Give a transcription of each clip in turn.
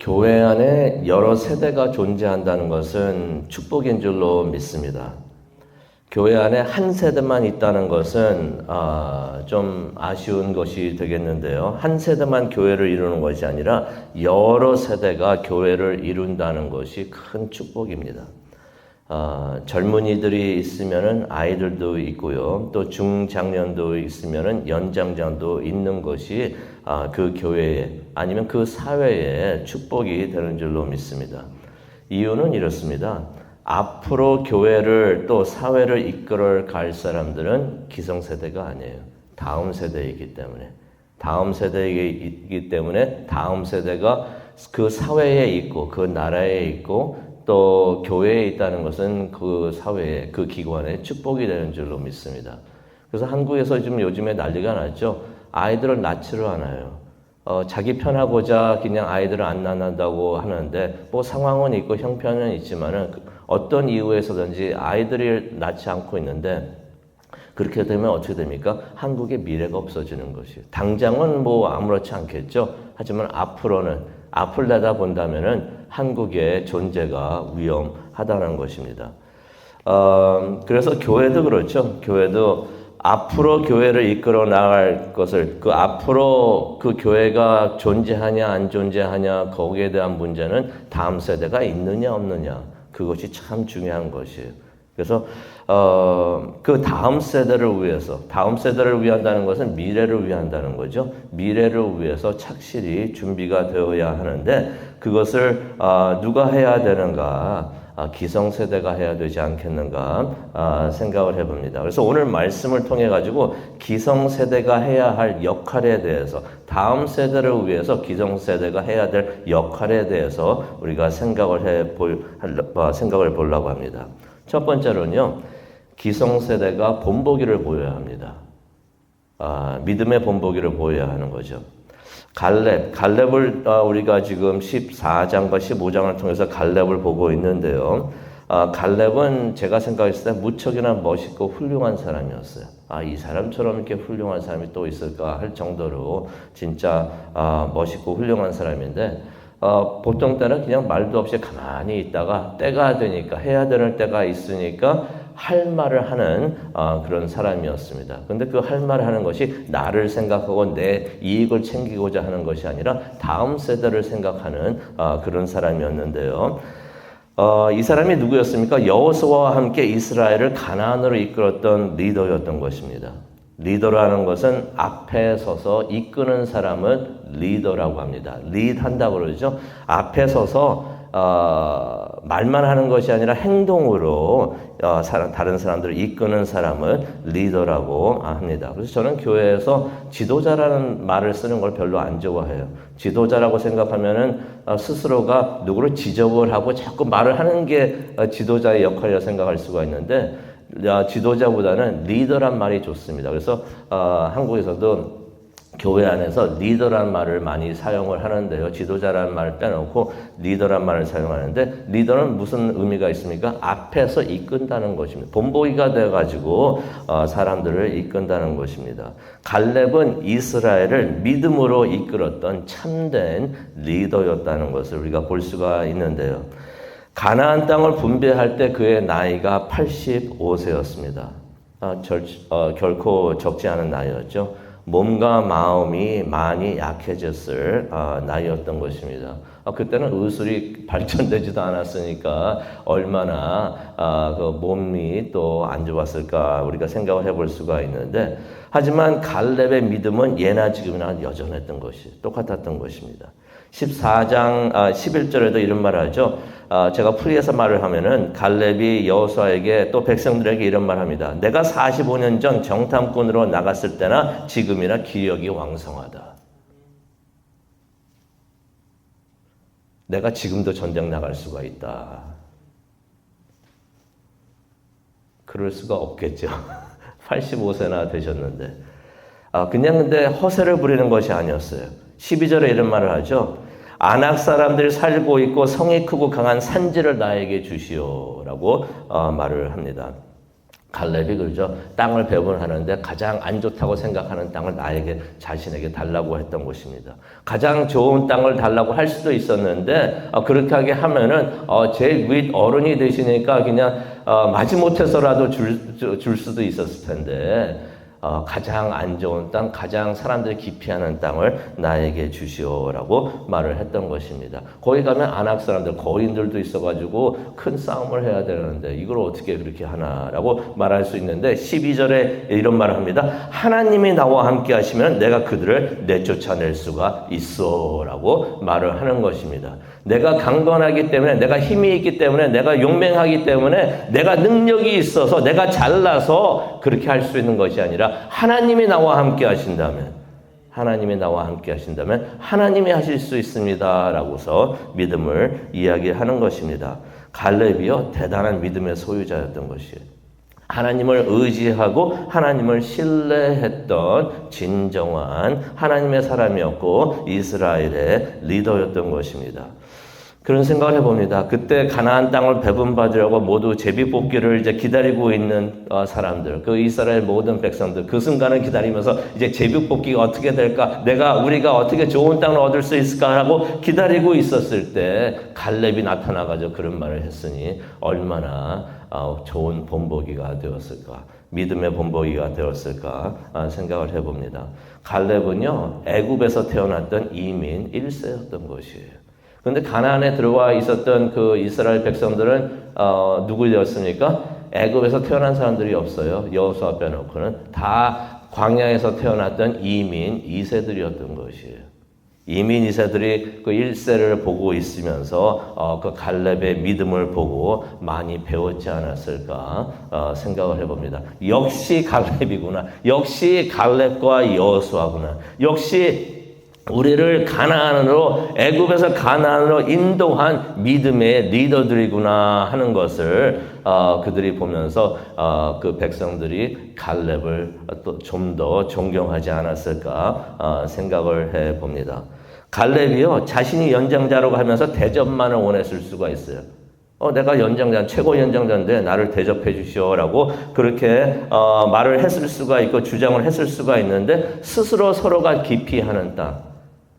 교회 안에 여러 세대가 존재한다는 것은 축복인 줄로 믿습니다. 교회 안에 한 세대만 있다는 것은 아, 좀 아쉬운 것이 되겠는데요. 한 세대만 교회를 이루는 것이 아니라 여러 세대가 교회를 이룬다는 것이 큰 축복입니다. 아, 젊은이들이 있으면은 아이들도 있고요. 또 중장년도 있으면은 연장자도 있는 것이 아, 그 교회에 아니면 그 사회에 축복이 되는 줄로 믿습니다. 이유는 이렇습니다. 앞으로 교회를 또 사회를 이끌어 갈 사람들은 기성세대가 아니에요. 다음 세대이기 때문에. 다음 세대이기 때문에 다음 세대가 그 사회에 있고 그 나라에 있고 또 교회에 있다는 것은 그 사회에 그 기관에 축복이 되는 줄로 믿습니다. 그래서 한국에서 지금 요즘에 난리가 났죠. 아이들을 낳지를 않아요. 어, 자기 편하고자 그냥 아이들을 안 낳는다고 하는데 뭐 상황은 있고 형편은 있지만은 어떤 이유에서든지 아이들을 낳지 않고 있는데 그렇게 되면 어떻게 됩니까? 한국의 미래가 없어지는 것이에요. 당장은 뭐 아무렇지 않겠죠. 하지만 앞으로는 앞을 내다 본다면은 한국의 존재가 위험하다는 것입니다. 어, 그래서 교회도 그렇죠. 교회도 앞으로 교회를 이끌어 나갈 것을 그 앞으로 그 교회가 존재하냐 안 존재하냐 거기에 대한 문제는 다음 세대가 있느냐 없느냐 그것이 참 중요한 것이에요. 그래서 어, 그 다음 세대를 위해서 다음 세대를 위한다는 것은 미래를 위한다는 거죠. 미래를 위해서 착실히 준비가 되어야 하는데 그것을 어, 누가 해야 되는가? 아, 기성세대가 해야 되지 않겠는가 아, 생각을 해봅니다. 그래서 오늘 말씀을 통해 가지고 기성세대가 해야 할 역할에 대해서 다음 세대를 위해서 기성세대가 해야 될 역할에 대해서 우리가 생각을 해 볼 생각을 보려고 합니다. 첫 번째로는요, 기성세대가 본보기를 보여야 합니다. 아, 믿음의 본보기를 보여야 하는 거죠. 갈렙, 갈렙을 어, 우리가 지금 14장과 15장을 통해서 갈렙을 보고 있는데요. 아, 갈렙은 제가 생각했을 때 무척이나 멋있고 훌륭한 사람이었어요. 아, 이 사람처럼 이렇게 훌륭한 사람이 또 있을까 할 정도로 진짜 아, 멋있고 훌륭한 사람인데, 어, 보통 때는 그냥 말도 없이 가만히 있다가 때가 되니까 해야 되는 때가 있으니까 할 말을 하는 어, 그런 사람이었습니다. 근데 그 할 말을 하는 것이 나를 생각하고 내 이익을 챙기고자 하는 것이 아니라 다음 세대를 생각하는 어, 그런 사람이었는데요. 어, 이 사람이 누구였습니까? 여호수아와 함께 이스라엘을 가나안으로 이끌었던 리더였던 것입니다. 리더라는 것은 앞에 서서 이끄는 사람은 리더라고 합니다. 리드 한다고 그러죠. 앞에 서서 어, 말만 하는 것이 아니라 행동으로 어, 사람, 다른 사람들을 이끄는 사람을 리더라고 합니다. 그래서 저는 교회에서 지도자라는 말을 쓰는 걸 별로 안 좋아해요. 지도자라고 생각하면은 어, 스스로가 누구를 지적을 하고 자꾸 말을 하는 게 어, 지도자의 역할이라 생각할 수가 있는데 지도자보다는 리더란 말이 좋습니다. 그래서 어, 한국에서도 교회 안에서 리더란 말을 많이 사용을 하는데요. 지도자라는 말을 빼놓고 리더란 말을 사용하는데 리더는 무슨 의미가 있습니까? 앞에서 이끈다는 것입니다. 본보기가 돼가지고 어, 사람들을 이끈다는 것입니다. 갈렙은 이스라엘을 믿음으로 이끌었던 참된 리더였다는 것을 우리가 볼 수가 있는데요. 가나안 땅을 분배할 때 그의 나이가 85세였습니다. 아, 절, 어, 결코 적지 않은 나이였죠. 몸과 마음이 많이 약해졌을 어, 나이였던 것입니다. 어, 그때는 의술이 발전되지도 않았으니까 얼마나 어, 그 몸이 또 안 좋았을까 우리가 생각을 해볼 수가 있는데 하지만 갈렙의 믿음은 예나 지금이나 여전했던 것이 똑같았던 것입니다. 14장 아, 11절에도 이런 말을 하죠. 아, 제가 풀이해서 말을 하면은 갈렙이 여호수아에게 또 백성들에게 이런 말을 합니다. 내가 45년 전 정탐꾼으로 나갔을 때나 지금이나 기력이 왕성하다. 내가 지금도 전쟁 나갈 수가 있다. 그럴 수가 없겠죠. 85세나 되셨는데. 아, 그냥 근데 허세를 부리는 것이 아니었어요. 12절에 이런 말을 하죠. 안악 사람들 살고 있고 성이 크고 강한 산지를 나에게 주시오라고 어, 말을 합니다. 갈렙이 그러죠. 땅을 배분하는데 가장 안 좋다고 생각하는 땅을 나에게 자신에게 달라고 했던 것입니다. 가장 좋은 땅을 달라고 할 수도 있었는데 어, 그렇게 하게 하면은 어, 제일 윗 어른이 되시니까 그냥 어, 마지못해서라도 줄, 줄 수도 있었을 텐데 어, 가장 안 좋은 땅, 가장 사람들이 기피하는 땅을 나에게 주시오라고 말을 했던 것입니다. 거기 가면 안악 사람들, 거인들도 있어가지고 큰 싸움을 해야 되는데 이걸 어떻게 그렇게 하나라고 말할 수 있는데 12절에 이런 말을 합니다. 하나님이 나와 함께 하시면 내가 그들을 내쫓아낼 수가 있어라고 말을 하는 것입니다. 내가 강건하기 때문에, 내가 힘이 있기 때문에, 내가 용맹하기 때문에, 내가 능력이 있어서, 내가 잘나서 그렇게 할 수 있는 것이 아니라 하나님이 나와 함께 하신다면, 하나님이 나와 함께 하신다면 하나님이 하실 수 있습니다라고서 믿음을 이야기하는 것입니다. 갈렙이요 대단한 믿음의 소유자였던 것이에요. 하나님을 의지하고 하나님을 신뢰했던 진정한 하나님의 사람이었고 이스라엘의 리더였던 것입니다. 그런 생각을 해봅니다. 그때 가나안 땅을 배분받으려고 모두 제비 뽑기를 이제 기다리고 있는 어, 사람들, 그 이스라엘 모든 백성들, 그 순간을 기다리면서 이제 제비 뽑기가 어떻게 될까, 내가 우리가 어떻게 좋은 땅을 얻을 수 있을까 하고 기다리고 있었을 때 갈렙이 나타나가지고 그런 말을 했으니 얼마나 어, 좋은 본보기가 되었을까. 믿음의 본보기가 되었을까 아, 생각을 해봅니다. 갈렙은요 애굽에서 태어났던 이민 1세였던 것이에요. 그런데 가나안에 들어와 있었던 그 이스라엘 백성들은 어, 누구였습니까? 애굽에서 태어난 사람들이 없어요. 여호수아 빼놓고는 다 광야에서 태어났던 이민 2세들이었던 것이에요. 이민 2세들이 그 1세를 보고 있으면서 어, 그 갈렙의 믿음을 보고 많이 배웠지 않았을까 어, 생각을 해봅니다. 역시 갈렙이구나. 역시 갈렙과 여호수아구나. 역시 우리를 가나안으로 애굽에서 가나안으로 인도한 믿음의 리더들이구나 하는 것을 어, 그들이 보면서 어, 그 백성들이 갈렙을 또 좀 더 존경하지 않았을까 어, 생각을 해 봅니다. 갈렙이요 자신이 연장자라고 하면서 대접만을 원했을 수가 있어요. 어, 내가 연장자, 최고 연장자인데 나를 대접해 주시오라고 그렇게 어, 말을 했을 수가 있고 주장을 했을 수가 있는데 스스로 서로가 기피하는 땅,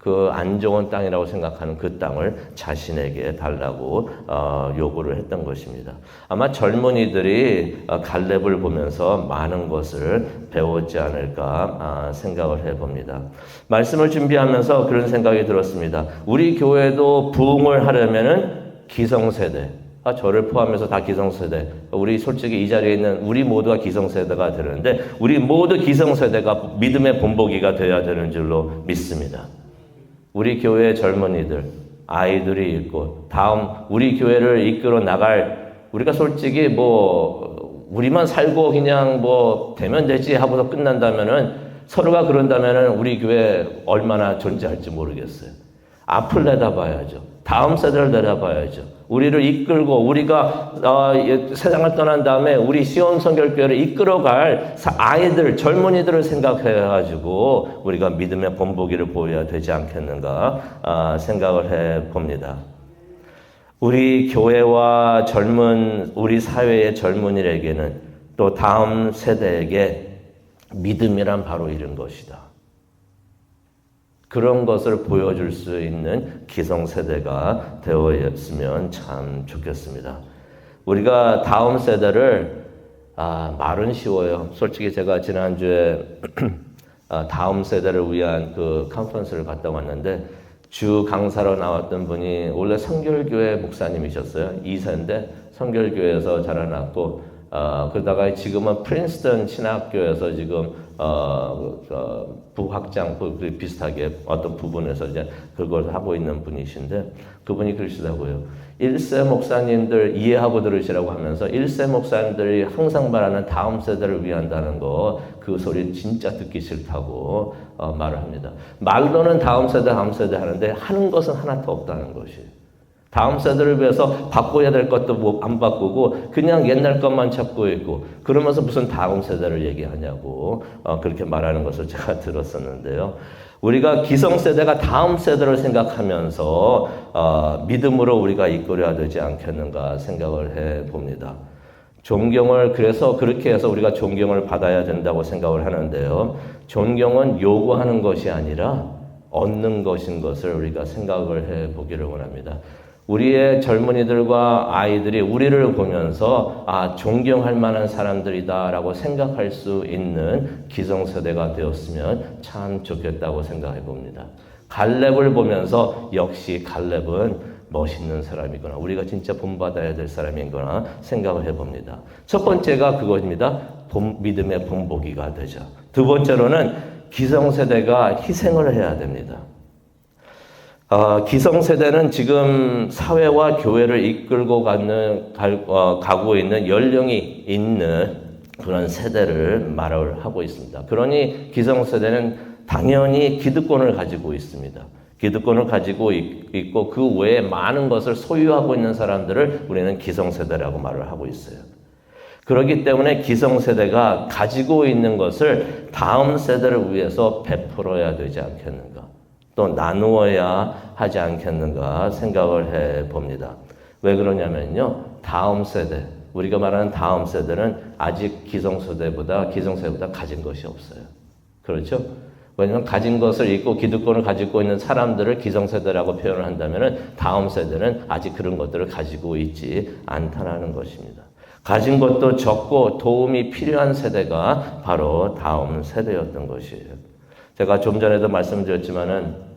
그 안 좋은 땅이라고 생각하는 그 땅을 자신에게 달라고 어, 요구를 했던 것입니다. 아마 젊은이들이 어, 갈렙을 보면서 많은 것을 배웠지 않을까 아, 생각을 해봅니다. 말씀을 준비하면서 그런 생각이 들었습니다. 우리 교회도 부흥을 하려면은 기성세대, 아, 저를 포함해서 다 기성세대. 우리 솔직히 이 자리에 있는 우리 모두가 기성세대가 되는데, 우리 모두 기성세대가 믿음의 본보기가 되어야 되는 줄로 믿습니다. 우리 교회 젊은이들, 아이들이 있고, 다음 우리 교회를 이끌어 나갈, 우리가 솔직히 뭐, 우리만 살고 그냥 뭐, 되면 되지 하고서 끝난다면은, 서로가 그런다면은 우리 교회 얼마나 존재할지 모르겠어요. 앞을 내다봐야죠. 다음 세대를 내다봐야죠. 우리를 이끌고 우리가 어, 세상을 떠난 다음에 우리 시온 성결교회를 이끌어갈 아이들, 젊은이들을 생각해가지고 우리가 믿음의 본보기를 보여야 되지 않겠는가 아, 생각을 해 봅니다. 우리 교회와 젊은 우리 사회의 젊은이에게는 또 다음 세대에게 믿음이란 바로 이런 것이다. 그런 것을 보여줄 수 있는 기성세대가 되어였으면 참 좋겠습니다. 우리가 다음 세대를 아, 말은 쉬워요. 솔직히 제가 지난주에 아, 다음 세대를 위한 그 컨퍼런스를 갔다 왔는데 주 강사로 나왔던 분이 원래 성결교회 목사님이셨어요. 2세인데 성결교회에서 자라났고 어, 그러다가 지금은 프린스턴 신학교에서 지금 어, 어, 부학장 비슷하게 어떤 부분에서 이제 그걸 하고 있는 분이신데 그분이 그러시다고요. 1세 목사님들 이해하고 들으시라고 하면서 1세 목사님들이 항상 말하는 다음 세대를 위한다는 거 그 소리 진짜 듣기 싫다고 어, 말을 합니다. 말로는 다음 세대 다음 세대 하는데 하는 것은 하나도 없다는 것이에요. 다음 세대를 위해서 바꿔야 될 것도 뭐안 바꾸고 그냥 옛날 것만 찾고 있고 그러면서 무슨 다음 세대를 얘기하냐고 어, 그렇게 말하는 것을 제가 들었었는데요. 우리가 기성세대가 다음 세대를 생각하면서 어, 믿음으로 우리가 이끌어야 되지 않겠는가 생각을 해 봅니다. 존경을 그래서 그렇게 해서 우리가 존경을 받아야 된다고 생각을 하는데요. 존경은 요구하는 것이 아니라 얻는 것인 것을 우리가 생각을 해 보기를 원합니다. 우리의 젊은이들과 아이들이 우리를 보면서 아 존경할 만한 사람들이다라고 생각할 수 있는 기성세대가 되었으면 참 좋겠다고 생각해 봅니다. 갈렙을 보면서 역시 갈렙은 멋있는 사람이구나. 우리가 진짜 본받아야 될 사람이구나 생각을 해봅니다. 첫 번째가 그것입니다. 본, 믿음의 본보기가 되죠. 두 번째로는 기성세대가 희생을 해야 됩니다. 어, 기성세대는 지금 사회와 교회를 이끌고 가는, 갈, 어, 가고 있는 연령이 있는 그런 세대를 말을 하고 있습니다. 그러니 기성세대는 당연히 기득권을 가지고 있습니다. 기득권을 가지고 있고 그 외에 많은 것을 소유하고 있는 사람들을 우리는 기성세대라고 말을 하고 있어요. 그렇기 때문에 기성세대가 가지고 있는 것을 다음 세대를 위해서 베풀어야 되지 않겠는가. 또 나누어야 하지 않겠는가 생각을 해 봅니다. 왜 그러냐면요. 다음 세대, 우리가 말하는 다음 세대는 아직 기성세대보다, 기성세대보다 가진 것이 없어요. 그렇죠? 왜냐하면 가진 것을 잊고 기득권을 가지고 있는 사람들을 기성세대라고 표현을 한다면 다음 세대는 아직 그런 것들을 가지고 있지 않다는 것입니다. 가진 것도 적고 도움이 필요한 세대가 바로 다음 세대였던 것이에요. 제가 좀 전에도 말씀드렸지만은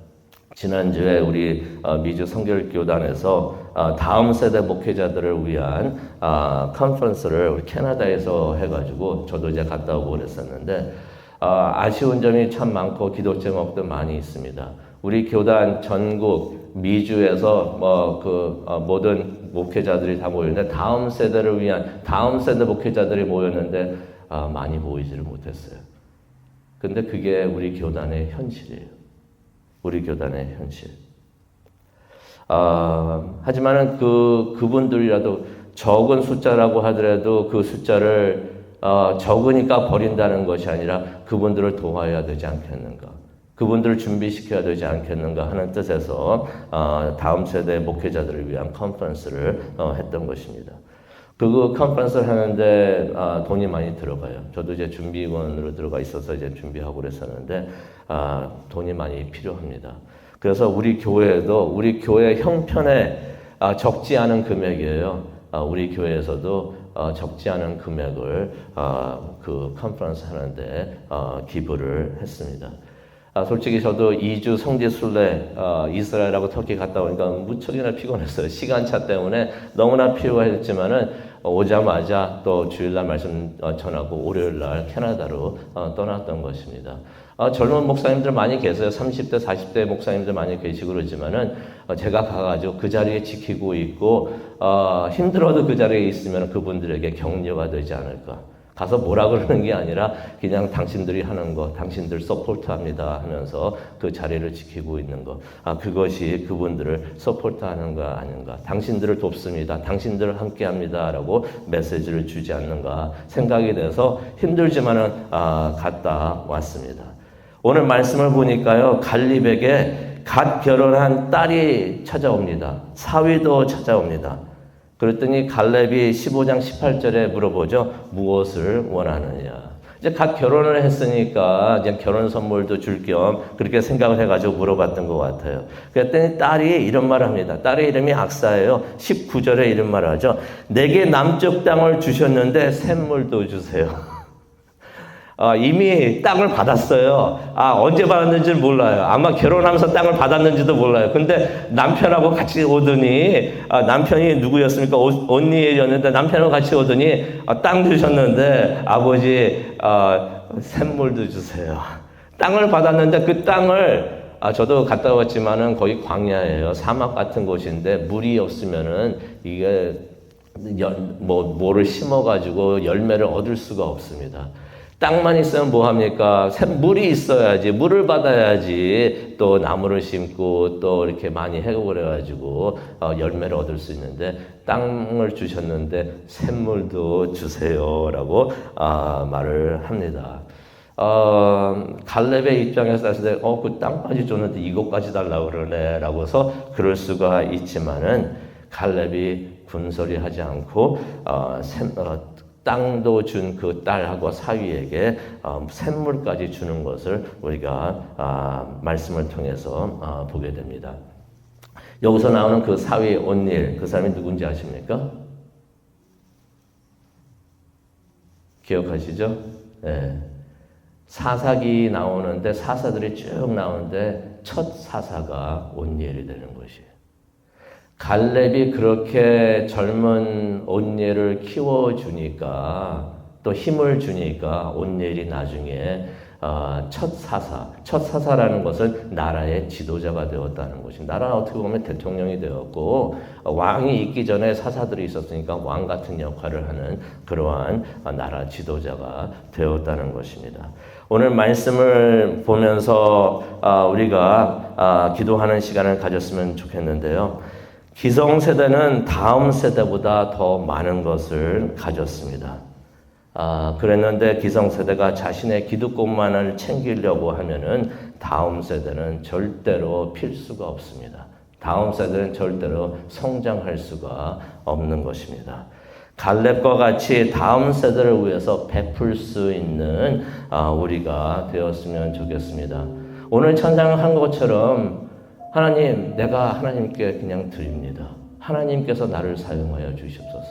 지난주에 우리 어, 미주 성결교단에서 어, 다음 세대 목회자들을 위한 어, 컨퍼런스를 우리 캐나다에서 해가지고 저도 이제 갔다 오고 그랬었는데 아쉬운 점이 참 많고 기도 제목도 많이 있습니다. 우리 교단 전국 미주에서 뭐 그 모든 목회자들이 다 모였는데 다음 세대를 위한 다음 세대 목회자들이 모였는데 많이 모이지를 못했어요. 근데 그게 우리 교단의 현실이에요. 우리 교단의 현실. 아, 하지만은 그, 그분들이라도 적은 숫자라고 하더라도 그 숫자를 어, 적으니까 버린다는 것이 아니라 그분들을 도와야 되지 않겠는가. 그분들을 준비시켜야 되지 않겠는가 하는 뜻에서 어, 다음 세대 목회자들을 위한 컨퍼런스를 어, 했던 것입니다. 그 컨퍼런스를 하는데 아, 돈이 많이 들어가요. 저도 이제 준비원으로 들어가 있어서 이제 준비하고 그랬었는데 아, 돈이 많이 필요합니다. 그래서 우리 교회도 우리 교회 형편에 아, 적지 않은 금액이에요. 아, 우리 교회에서도 어, 적지 않은 금액을 어, 그 컨퍼런스 하는데 어, 기부를 했습니다. 아, 솔직히 저도 2주 성지 순례 어, 이스라엘하고 터키 갔다 오니까 무척이나 피곤했어요. 시간차 때문에 너무나 피곤했지만은 오자마자 또 주일날 말씀 어, 전하고 월요일날 캐나다로 어, 떠났던 것입니다. 어, 젊은 목사님들 많이 계세요. 30대, 40대 목사님들 많이 계시고 그러지만은 어, 제가 가가지고 그 자리에 지키고 있고 어, 힘들어도 그 자리에 있으면 그분들에게 격려가 되지 않을까. 가서 뭐라 그러는 게 아니라 그냥 당신들이 하는 거, 당신들 서포트 합니다 하면서 그 자리를 지키고 있는 거. 아, 그것이 그분들을 서포트 하는 거 아닌가. 당신들을 돕습니다. 당신들을 함께 합니다. 라고 메시지를 주지 않는가 생각이 돼서 힘들지만은, 아, 갔다 왔습니다. 오늘 말씀을 보니까요, 갈립에게 갓 결혼한 딸이 찾아옵니다. 사위도 찾아옵니다. 그랬더니 갈렙이 15장 18절에 물어보죠. 무엇을 원하느냐. 이제 갓 결혼을 했으니까 이제 결혼 선물도 줄 겸 그렇게 생각을 해가지고 물어봤던 것 같아요. 그랬더니 딸이 이런 말을 합니다. 딸의 이름이 악사예요. 19절에 이런 말을 하죠. 내게 남쪽 땅을 주셨는데 샘물도 주세요. 어, 이미 땅을 받았어요. 아, 언제 받았는지는 몰라요. 아마 결혼하면서 땅을 받았는지도 몰라요. 근데 남편하고 같이 오더니, 아, 남편이 누구였습니까? 오, 언니였는데 남편하고 같이 오더니, 아, 땅 주셨는데, 아버지, 아, 샘물도 주세요. 땅을 받았는데 그 땅을, 아, 저도 갔다 왔지만은 거의 광야예요. 사막 같은 곳인데 물이 없으면은 이게 열, 뭐, 뭐를 심어가지고 열매를 얻을 수가 없습니다. 땅만 있으면 뭐 합니까? 물이 있어야지, 물을 받아야지 또 나무를 심고 또 이렇게 많이 해고 그래가지고 어, 열매를 얻을 수 있는데 땅을 주셨는데 샘물도 주세요라고 어, 말을 합니다. 어, 갈렙의 입장에서 봤을 때, 어, 그 땅까지 줬는데 이것까지 달라고 그러네. 라고서 그럴 수가 있지만은, 갈렙이 군소리 하지 않고, 어, 샘, 어, 땅도 준 그 딸하고 사위에게 어, 샘물까지 주는 것을 우리가 아, 말씀을 통해서 아, 보게 됩니다. 여기서 나오는 그 사위 온일 그 사람이 누군지 아십니까? 기억하시죠? 네. 사사기 나오는데 사사들이 쭉 나오는데 첫 사사가 온니엘이 되는. 갈렙이 그렇게 젊은 온니엘을 키워주니까 또 힘을 주니까 온니엘이 나중에 어, 첫 사사, 첫 사사라는 것은 나라의 지도자가 되었다는 것입니다. 나라 어떻게 보면 대통령이 되었고 어, 왕이 있기 전에 사사들이 있었으니까 왕 같은 역할을 하는 그러한 어, 나라 지도자가 되었다는 것입니다. 오늘 말씀을 보면서 어, 우리가 어, 기도하는 시간을 가졌으면 좋겠는데요. 기성 세대는 다음 세대보다 더 많은 것을 가졌습니다. 아, 그랬는데 기성 세대가 자신의 기득권만을 챙기려고 하면은 다음 세대는 절대로 필 수가 없습니다. 다음 세대는 절대로 성장할 수가 없는 것입니다. 갈렙과 같이 다음 세대를 위해서 베풀 수 있는 아, 우리가 되었으면 좋겠습니다. 오늘 찬양한 것처럼 하나님, 내가 하나님께 그냥 드립니다. 하나님께서 나를 사용하여 주시옵소서.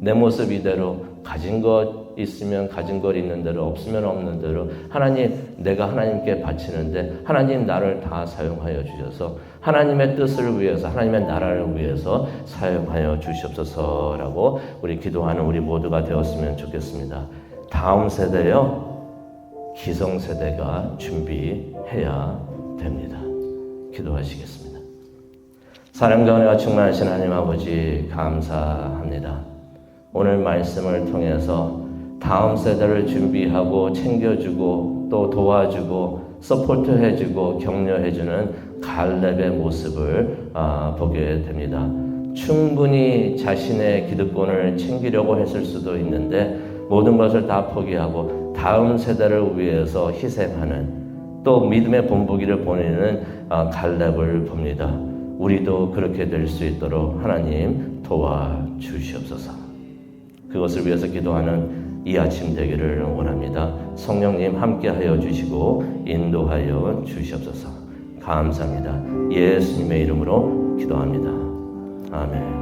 내 모습 이대로 가진 것 있으면 가진 것 있는 대로 없으면 없는 대로 하나님 내가 하나님께 바치는데 하나님 나를 다 사용하여 주셔서 하나님의 뜻을 위해서 하나님의 나라를 위해서 사용하여 주시옵소서라고 우리 기도하는 우리 모두가 되었으면 좋겠습니다. 다음 세대요 기성 세대가 준비해야 됩니다. 기도하시겠습니다. 사랑과 은혜가 충만하신 하나님 아버지 감사합니다. 오늘 말씀을 통해서 다음 세대를 준비하고 챙겨주고 또 도와주고 서포트해주고 격려해주는 갈렙의 모습을 아, 보게 됩니다. 충분히 자신의 기득권을 챙기려고 했을 수도 있는데 모든 것을 다 포기하고 다음 세대를 위해서 희생하는 또 믿음의 본보기를 보내는 아, 갈렙을 봅니다. 우리도 그렇게 될 수 있도록 하나님 도와주시옵소서. 그것을 위해서 기도하는 이 아침 되기를 원합니다. 성령님 함께하여 주시고 인도하여 주시옵소서. 감사합니다. 예수님의 이름으로 기도합니다. 아멘.